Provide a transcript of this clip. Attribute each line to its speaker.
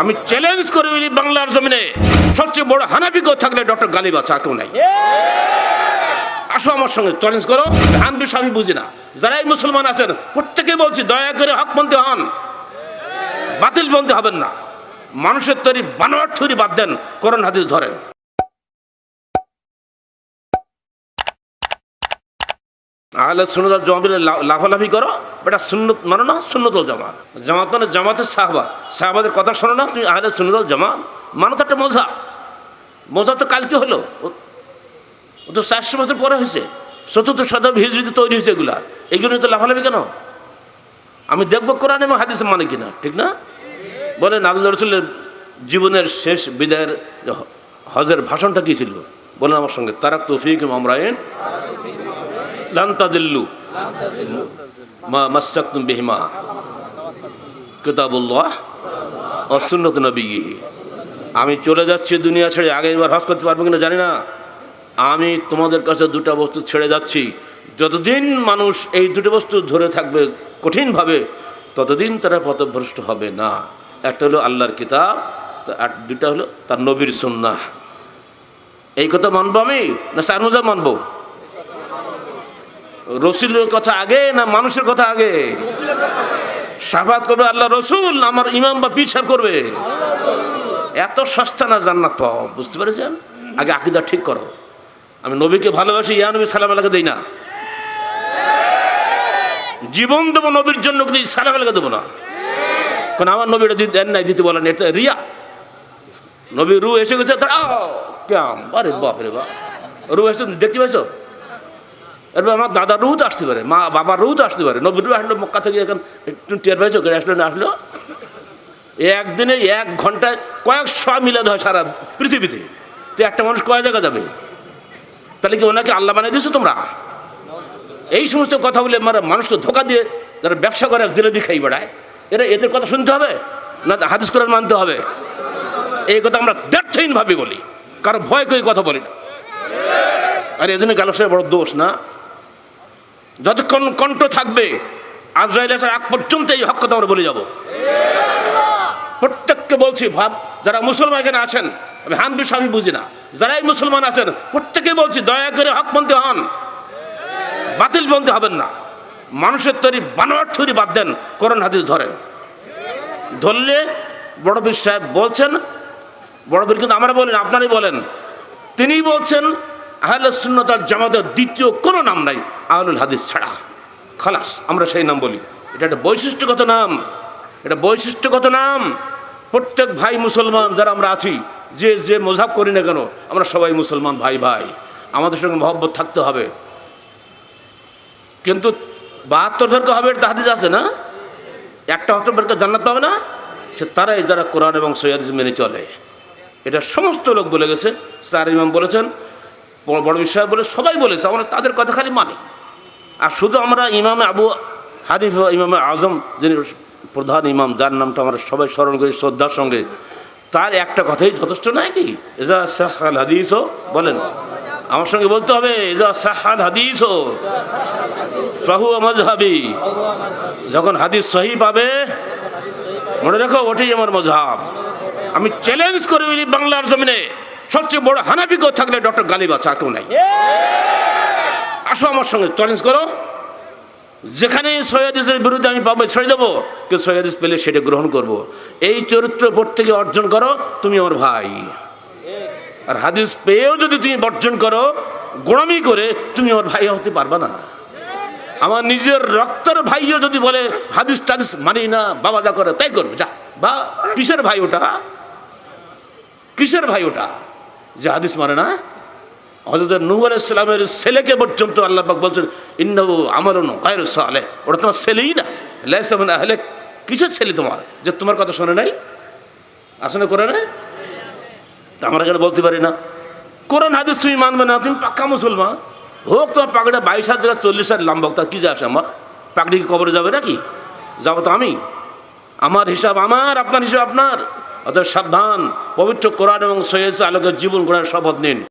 Speaker 1: আমি চ্যালেঞ্জ করে বলি বাংলার জমিনে। সবচেয়ে বড় হানাফি কেউ থাকলে ডক্টর গালিব আছে আর কেউ নাই। আসো আমার সঙ্গে চ্যালেঞ্জ করো। হানবি আমি বুঝি না। যারাই মুসলমান আছেন, প্রত্যেকে বলছি, দয়া করে হকপন্থী হন। বাতিল বন্ধে হবেন না। মানুষের তৈরি বানোয়ার তৈরি বাদ দেন করোন হাদিস ধরেন। আহলে সুন্নতল জমাতে লাফালাফি করো। বেটা সুন্নত মানো না সুন্নতল জামাত। জামাত মানে জামাতের সাহবা। সাহবাদের কথা শোনো না, তুমি আহলে সুন্নতল জামাত। মানো তো একটা মজা মজা তো কালকে হলো। ও- তো চারশো বছর পরে হয়েছে। চতুর্থ শতাব্দী হিজড়িতে তৈরি হয়েছে এগুলা। এগুলো তো লাফালাফি কেন? আমি দেখব কোরআন এবং হাদিসে মানে কিনা, ঠিক না? বলেন আল্লাহ রসুলের জীবনের শেষ বিদায়ের হজের ভাষণটা কী ছিল? বলেন আমার সঙ্গে, তারাক তৌফিক আমরায়ন লান্তাদিল্লু মা মাসাক্তুম বিহিমা কিতাবুল্লাহ ও সুন্নত নবী আমি চলে যাচ্ছি দুনিয়া ছেড়ে, আগে এবার হজ করতে পারব কিনা জানি না। আমি তোমাদের কাছে দুটো বস্তু ছেড়ে যাচ্ছি। যতদিন মানুষ এই দুটো বস্তু ধরে থাকবে কঠিনভাবে, ততদিন তারা পথভ্রষ্ট হবে না। একটা হলো আল্লাহর কিতাব আর দুটা হলো তার নবীর সুন্নাহ। এই কথা মানবো আমি না সারমোজা মানবো? রসুলের কথা আগে না মানুষের কথা আগে? সাফাত করবে আল্লাহ রসুল, আমার ইমাম বা পিছার করবে। এত সস্তা না জান্নাত পাও বুঝতে পেরেছেন? আগে আকিদা ঠিক করো। আমি নবীকে ভালোবাসি, ইয়া নবী সালাম আলাকে দেই না। জীবন দেবো নবীর জন্য, কিন্তু সালাম আলাকে দেবো না। কারণ আমার নবীটা দিতে দেন নাই, দিতে বলেন এটা রিয়া। নবী রু এসে গেছে কেম আরে বাপ রে বাপ। রু এসে দেখতে পাইছো? এরপর আমার দাদার রুহ তো আসতে পারে, মা বাবার রুহ তো আসতে পারে। নবীর আসলো, মক্কা থেকে এখন টের পাইছো? কেটে আসলো না আসলো? একদিনে এক ঘন্টায় কয়েক কয়েকশো মিলাদ হয় সারা পৃথিবীতে। তো একটা মানুষ কয় জায়গা যাবে? তাহলে কি ওনাকে আল্লাহ বানিয়ে দিয়েছ তোমরা? এই সমস্ত কথা বলে মানে মানুষকে ধোকা দিয়ে যারা ব্যবসা করে জিলেবি খাই বেড়ায়, এরা এদের কথা শুনতে হবে? না, হাদিস কোরআন মানতে হবে? এই কথা আমরা দ্ব্যর্থহীনভাবে বলি, কারও ভয় করে কথা বলি না। আর এজন্য গালসের বড় দোষ না? যতক্ষণ কণ্ঠ থাকবে, আজরাইল আসার আগ পর্যন্ত এই হক কথা আমরা বলে যাব। প্রত্যেককে বলছি, ভাব, যারা মুসলমান এখানে আছেন, আমি হানবি স্বামী বুঝি না, যারাই মুসলমান আছেন প্রত্যেকে বলছি, দয়া করে হকপন্থী হন। বাতিল বন্ধে হবেন না। মানুষের তৈরি বানোয়ার তৈরি বাদ দেন করোন হাদিস ধরেন। ধরলে বড় বীর সাহেব বলছেন, বড় বীর কিন্তু আমরা বলেন, আপনারাই বলেন। তিনি বলছেন আহলে সুন্নতার জামাতের দ্বিতীয় কোনো নাম নাই আহলুল হাদিস ছাড়া। খালাস, আমরা সেই নাম বলি। এটা একটা বৈশিষ্ট্যগত নাম। এটা বৈশিষ্ট্যগত নাম। প্রত্যেক ভাই মুসলমান যারা আমরা আছি, যে যে মজাব করি না কেন, আমরা সবাই মুসলমান ভাই ভাই। আমাদের সঙ্গে মহব্বত থাকতে হবে। কিন্তু বাহাত্তর ফেরকা হবে এটা হাদিস আছে না? একটা হত্তর ফেরকা জান্নাত পাবে না? সে তারাই যারা কোরআন এবং সৈয়াদ মেনে চলে। এটা সমস্ত লোক বলে গেছে। স্যার ইমাম বলেছেন বড় বড় বিষয় বলে সবাই বলেছে, আমরা তাদের কথা খালি মানি। আর শুধু আমরা ইমামে আবু হানিফ ইমামে আজম, যিনি প্রধান ইমাম, যার নামটা আমরা সবাই স্মরণ করি শ্রদ্ধার সঙ্গে, তার একটা কথাই যথেষ্ট নয় কি? এজা সাহাল হাদিস বলেন। আমার সঙ্গে বলতে হবে এজা সাহাল হাদিস সাহু মজহাবি যখন হাদিস সহি পাবে, মনে রেখো, ওটাই আমার মজহাব আমি চ্যালেঞ্জ করে বলি বাংলার জমিনে। সবচেয়ে বড় হানাফি থাকলে ডক্টর গালিব আছে কেউ নাই। আসো আমার সঙ্গে চ্যালেঞ্জ করো। যেখানে সৈয়াদিসের বিরুদ্ধে আমি পাবো, ছেড়ে দেবো কেউ সৈয়াদিস পেলে সেটা গ্রহণ করব। এই চরিত্র প্রত্যেকে অর্জন করো, তুমি আমার ভাই। আর হাদিস পেয়েও যদি তুমি বর্জন করো, গোড়ামি করে তুমি আমার ভাই হতে পারবা না। আমার নিজের রক্তের ভাইও যদি বলে, হাদিস টাদিস মানি না, বাবা যা করে তাই করবে। যা, বা কিসের ভাই ওটা? কিসের ভাই ওটা? যে হাদিস মানে না? হজরত নূহ আলাইসালামের ছেলেকে পর্যন্ত আল্লাহ পাক বলছেন ইন্নাবু আমার কায়র সালে ওটা তোমার ছেলেই না। লাইসামান আহলে কিসের ছেলে তোমার? যে তোমার কথা শোনে নাই? আসলে করে না তা আমরা এখানে বলতে পারি না? কোরআন, হাদিস তুমি মানবে না, তুমি পাক্কা মুসলমান। হোক, তোমার পাকড়িটা বাইশ হাজার জায়গা চল্লিশ হাজার লাম্বক, তা কী যায় আমার? পাকড়ি কি কবরে যাবে নাকি? যাব তো আমি। আমার হিসাব আমার, আপনার হিসাব আপনার। অর্থাৎ সাবধান পবিত্র কোরআন এবং সৈয়দ আলোকের জীবন গড়ার শপথ নিন।